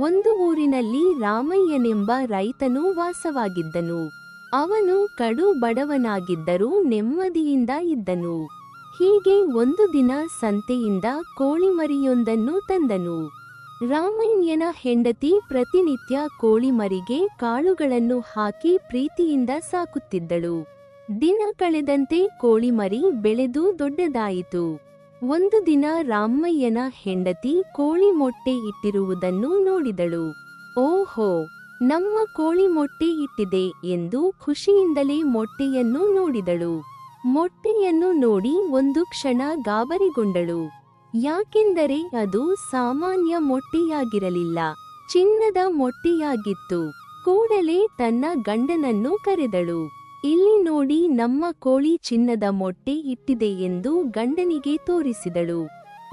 ಒಂದು ಊರಿನಲ್ಲಿ ರಾಮಯ್ಯನೆಂಬ ರೈತನು ವಾಸವಾಗಿದ್ದನು. ಅವನು ಕಡು ಬಡವನಾಗಿದ್ದರೂ ನೆಮ್ಮದಿಯಿಂದ ಇದ್ದನು. ಹೀಗೆ ಒಂದು ದಿನ ಸಂತೆಯಿಂದ ಕೋಳಿಮರಿಯೊಂದನ್ನು ತಂದನು. ರಾಮಯ್ಯನ ಹೆಂಡತಿ ಪ್ರತಿನಿತ್ಯ ಕೋಳಿಮರಿಗೆ ಕಾಳುಗಳನ್ನು ಹಾಕಿ ಪ್ರೀತಿಯಿಂದ ಸಾಕುತ್ತಿದ್ದಳು. ದಿನ ಕಳೆದಂತೆ ಕೋಳಿಮರಿ ಬೆಳೆದು ದೊಡ್ಡದಾಯಿತು. ಒಂದು ದಿನ ರಾಮಯ್ಯನ ಹೆಂಡತಿ ಕೋಳಿ ಮೊಟ್ಟೆ ಇಟ್ಟಿರುವುದನ್ನು ನೋಡಿದಳು. ಓಹೋ, ನಮ್ಮ ಕೋಳಿ ಮೊಟ್ಟೆ ಇಟ್ಟಿದೆ ಎಂದು ಖುಷಿಯಿಂದಲೇ ಮೊಟ್ಟೆಯನ್ನು ನೋಡಿದಳು. ಮೊಟ್ಟೆಯನ್ನು ನೋಡಿ ಒಂದು ಕ್ಷಣ ಗಾಬರಿಗೊಂಡಳು. ಯಾಕೆಂದರೆ ಅದು ಸಾಮಾನ್ಯ ಮೊಟ್ಟೆಯಾಗಿರಲಿಲ್ಲ. ಚಿನ್ನದ ಮೊಟ್ಟೆಯಾಗಿತ್ತು. ಕೂಡಲೇ ತನ್ನ ಗಂಡನನ್ನು ಕರೆದಳು. ಇಲ್ಲಿ ನೋಡಿ ನಮ್ಮ ಕೋಳಿ ಚಿನ್ನದ ಮೊಟ್ಟೆ ಇಟ್ಟಿದೆ ಎಂದು ಗಂಡನಿಗೆ ತೋರಿಸಿದಳು.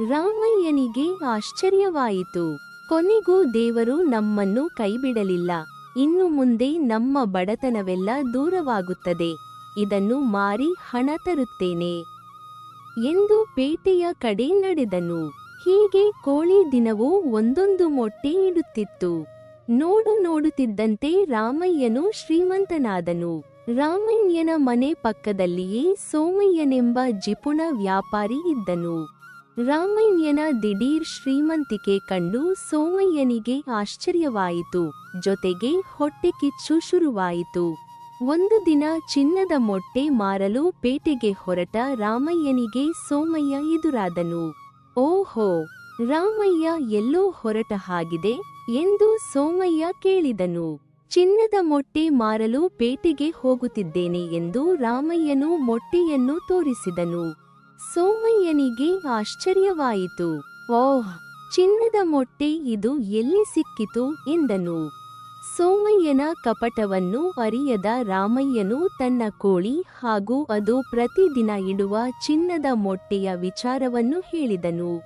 ರಾಮಯ್ಯನಿಗೆ ಆಶ್ಚರ್ಯವಾಯಿತು. ಕೊನೆಗೂ ದೇವರು ನಮ್ಮನ್ನು ಕೈಬಿಡಲಿಲ್ಲ. ಇನ್ನು ಮುಂದೆ ನಮ್ಮ ಬಡತನವೆಲ್ಲ ದೂರವಾಗುತ್ತದೆ. ಇದನ್ನು ಮಾರಿ ಹಣ ತರುತ್ತೇನೆ. ಎಂದು ಪೇಟೆಯ ಕಡೆ ನಡೆದನು. ಹೀಗೆ ಕೋಳಿ ದಿನವೂ ಒಂದೊಂದು ಮೊಟ್ಟೆ ಇಡುತ್ತಿತ್ತು. ನೋಡು ನೋಡುತ್ತಿದ್ದಂತೆ ರಾಮಯ್ಯನು ಶ್ರೀಮಂತನಾದನು. ರಾಮಯ್ಯನ ಮನೆ ಪಕ್ಕದಲ್ಲಿಯೇ ಸೋಮಯ್ಯನೆಂಬ ಜಿಪುಣ ವ್ಯಾಪಾರಿ ಇದ್ದನು. ರಾಮಯ್ಯನ ದಿಢೀರ್ ಶ್ರೀಮಂತಿಕೆ ಕಂಡು ಸೋಮಯ್ಯನಿಗೆ ಆಶ್ಚರ್ಯವಾಯಿತು. ಜೊತೆಗೆ ಹೊಟ್ಟೆ ಕಿಚ್ಚು ಶುರುವಾಯಿತು. ಒಂದು ದಿನ ಚಿನ್ನದ ಮೊಟ್ಟೆ ಮಾರಲು ಪೇಟೆಗೆ ಹೊರಟ ರಾಮಯ್ಯನಿಗೆ ಸೋಮಯ್ಯ ಎದುರಾದನು. ಓಹೋ, ರಾಮಯ್ಯ ಎಲ್ಲೋ ಹೊರಟ ಹಾಗಿದೆ ಎಂದು ಸೋಮಯ್ಯ ಕೇಳಿದನು. ಚಿನ್ನದ ಮೊಟ್ಟೆ ಮಾರಲು ಪೇಟೆಗೆ ಹೋಗುತ್ತಿದ್ದೇನೆ ಎಂದು ರಾಮಯ್ಯನು ಮೊಟ್ಟೆಯನ್ನು ತೋರಿಸಿದನು. ಸೋಮಯ್ಯನಿಗೆ ಆಶ್ಚರ್ಯವಾಯಿತು. ಓಹ್, ಚಿನ್ನದ ಮೊಟ್ಟೆ ಇದು ಎಲ್ಲಿ ಸಿಕ್ಕಿತು ಎಂದನು. ಸೋಮಯ್ಯನ ಕಪಟವನ್ನು ಅರಿಯದ ರಾಮಯ್ಯನು ತನ್ನ ಕೋಳಿ ಹಾಗೂ ಅದು ಪ್ರತಿದಿನ ಇಡುವ ಚಿನ್ನದ ಮೊಟ್ಟೆಯ ವಿಚಾರವನ್ನು ಹೇಳಿದನು.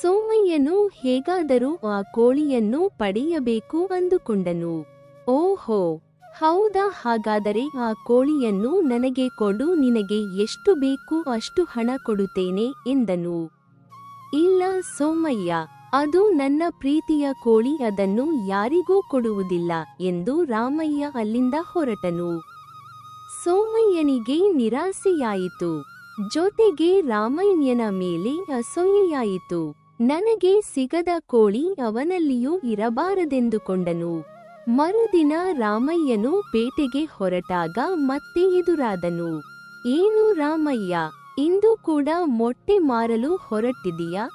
ಸೋಮಯ್ಯನು ಹೇಗಾದರೂ ಆ ಕೋಳಿಯನ್ನು ಪಡೆಯಬೇಕು ಅಂದುಕೊಂಡನು. ಓಹೋ, ಹೌದಾ? ಹಾಗಾದರೆ ಆ ಕೋಳಿಯನ್ನು ನನಗೆ ಕೊಡು, ನಿನಗೆ ಎಷ್ಟು ಬೇಕು ಅಷ್ಟು ಹಣ ಕೊಡುತ್ತೇನೆ ಎಂದನು. ಇಲ್ಲ ಸೋಮಯ್ಯ ಅದು ನನ್ನ ಪ್ರೀತಿಯ ಕೋಳಿ, ಅದನ್ನು ಯಾರಿಗೂ ಕೊಡುವುದಿಲ್ಲ ಎಂದು ರಾಮಯ್ಯ ಅಲ್ಲಿಂದ ಹೊರಟನು. ಸೋಮಯ್ಯನಿಗೆ ನಿರಾಸೆಯಾಯಿತು. ಜೊತೆಗೆ ರಾಮಯ್ಯನ ಮೇಲೆ ಅಸೂಯೆಯಾಯಿತು. ನನಗೆ ಸಿಗದ ಕೋಳಿ ಅವನಲ್ಲಿಯೂ ಇರಬಾರದೆಂದುಕೊಂಡನು. ಮರುದಿನ ರಾಮಯ್ಯನು ಪೇಟೆಗೆ ಹೊರಟಾಗ ಮತ್ತೆ ಎದುರಾದನು. ಏನು ರಾಮಯ್ಯ, ಇಂದು ಕೂಡ ಮೊಟ್ಟೆ ಮಾರಲು ಹೊರಟಿದೀಯಾ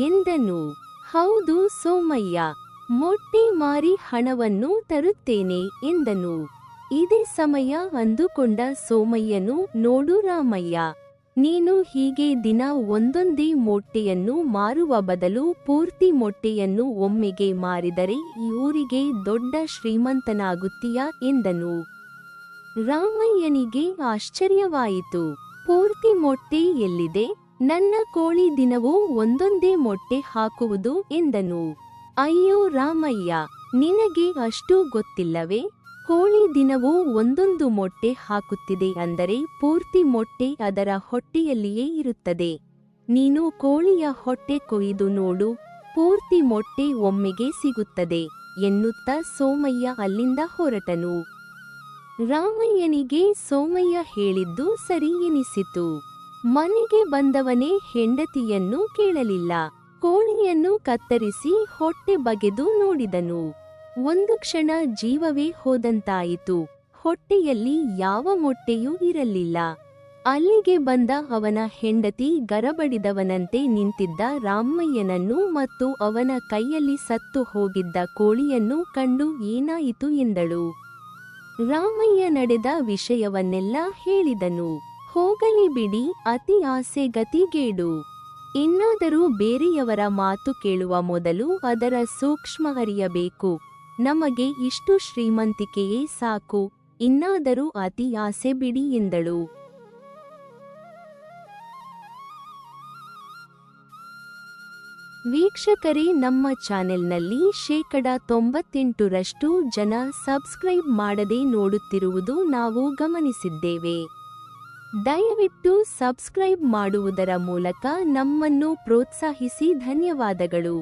ಎಂದನು. ಹೌದು ಸೋಮಯ್ಯ, ಮೊಟ್ಟೆ ಮಾರಿ ಹಣವನ್ನು ತರುತ್ತೇನೆ ಎಂದನು. ಇದೇ ಸಮಯ ಅಂದುಕೊಂಡ ಸೋಮಯ್ಯನು, ನೋಡು ರಾಮಯ್ಯ, ನೀನು ಹೀಗೆ ದಿನ ಒಂದೊಂದೇ ಮೊಟ್ಟೆಯನ್ನು ಮಾರುವ ಬದಲು ಪೂರ್ತಿ ಮೊಟ್ಟೆಯನ್ನು ಒಮ್ಮೆಗೆ ಮಾರಿದರೆ ಈ ಊರಿಗೆ ದೊಡ್ಡ ಶ್ರೀಮಂತನಾಗುತ್ತೀಯ ಎಂದನು. ರಾಮಯ್ಯನಿಗೆ ಆಶ್ಚರ್ಯವಾಯಿತು, ಪೂರ್ತಿ ಮೊಟ್ಟೆ ಎಲ್ಲಿದೆ? ನನ್ನ ಕೋಳಿ ದಿನವೂ ಒಂದೊಂದೇ ಮೊಟ್ಟೆ ಹಾಕುವುದು ಎಂದನು. ಅಯ್ಯೋ ರಾಮಯ್ಯ, ನಿನಗೆ ಅಷ್ಟೂ ಗೊತ್ತಿಲ್ಲವೇ? ಕೋಳಿ ದಿನವೂ ಒಂದೊಂದು ಮೊಟ್ಟೆ ಹಾಕುತ್ತಿದೆ ಅಂದರೆ ಪೂರ್ತಿ ಮೊಟ್ಟೆ ಅದರ ಹೊಟ್ಟೆಯಲ್ಲಿಯೇ ಇರುತ್ತದೆ. ನೀನು ಕೋಳಿಯ ಹೊಟ್ಟೆ ಕೊಯ್ದು ನೋಡು, ಪೂರ್ತಿ ಮೊಟ್ಟೆ ಒಮ್ಮೆಗೆ ಸಿಗುತ್ತದೆ, ಎನ್ನುತ್ತಾ ಸೋಮಯ್ಯ ಅಲ್ಲಿಂದ ಹೊರಟನು. ರಾಮಯ್ಯನಿಗೆ ಸೋಮಯ್ಯ ಹೇಳಿದ್ದು ಸರಿ ಎನಿಸಿತು. ಮನೆಗೆ ಬಂದವನೇ ಹೆಂಡತಿಯನ್ನು ಕೇಳಲಿಲ್ಲ. ಕೋಳಿಯನ್ನು ಕತ್ತರಿಸಿ ಹೊಟ್ಟೆ ಬಗೆದು ನೋಡಿದನು. ಒಂದು ಕ್ಷಣ ಜೀವವೇ ಹೋದಂತಾಯಿತು. ಹೊಟ್ಟೆಯಲ್ಲಿ ಯಾವ ಮೊಟ್ಟೆಯೂ ಇರಲಿಲ್ಲ. ಅಲ್ಲಿಗೆ ಬಂದ ಅವನ ಹೆಂಡತಿ ಗರಬಡಿದವನಂತೆ ನಿಂತಿದ್ದ ರಾಮಯ್ಯನನ್ನು ಮತ್ತು ಅವನ ಕೈಯಲ್ಲಿ ಸತ್ತು ಹೋಗಿದ್ದ ಕೋಳಿಯನ್ನು ಕಂಡು ಏನಾಯಿತು ಎಂದಳು. ರಾಮಯ್ಯ ನಡೆದ ವಿಷಯವನ್ನೆಲ್ಲ ಹೇಳಿದನು. ಹೋಗಲಿ ಬಿಡಿ, ಅತಿ ಆಸೆ ಗತಿಗೇಡು. ಇನ್ನಾದರೂ ಬೇರೆಯವರ ಮಾತು ಕೇಳುವ ಮೊದಲು ಅದರ ಸೂಕ್ಷ್ಮ ಅರಿಯಬೇಕು. ನಮಗೆ ಇಷ್ಟು ಶ್ರೀಮಂತಿಕೆಯೇ ಸಾಕು, ಇನ್ನಾದರೂ ಅತಿ ಆಸೆ ಬಿಡಿ ಎಂದಳು. ವೀಕ್ಷಕರೇ, ನಮ್ಮ ಚಾನೆಲ್ನಲ್ಲಿ ಶೇಕಡ ತೊಂಬತ್ತೆಂಟರಷ್ಟು ಜನ ಸಬ್ಸ್ಕ್ರೈಬ್ ಮಾಡದೆ ನೋಡುತ್ತಿರುವುದು ನಾವು ಗಮನಿಸಿದ್ದೇವೆ. ದಯವಿಟ್ಟು ಸಬ್ಸ್ಕ್ರೈಬ್ ಮಾಡುವುದರ ಮೂಲಕ ನಮ್ಮನ್ನು ಪ್ರೋತ್ಸಾಹಿಸಿ ಧನ್ಯವಾದಗಳು.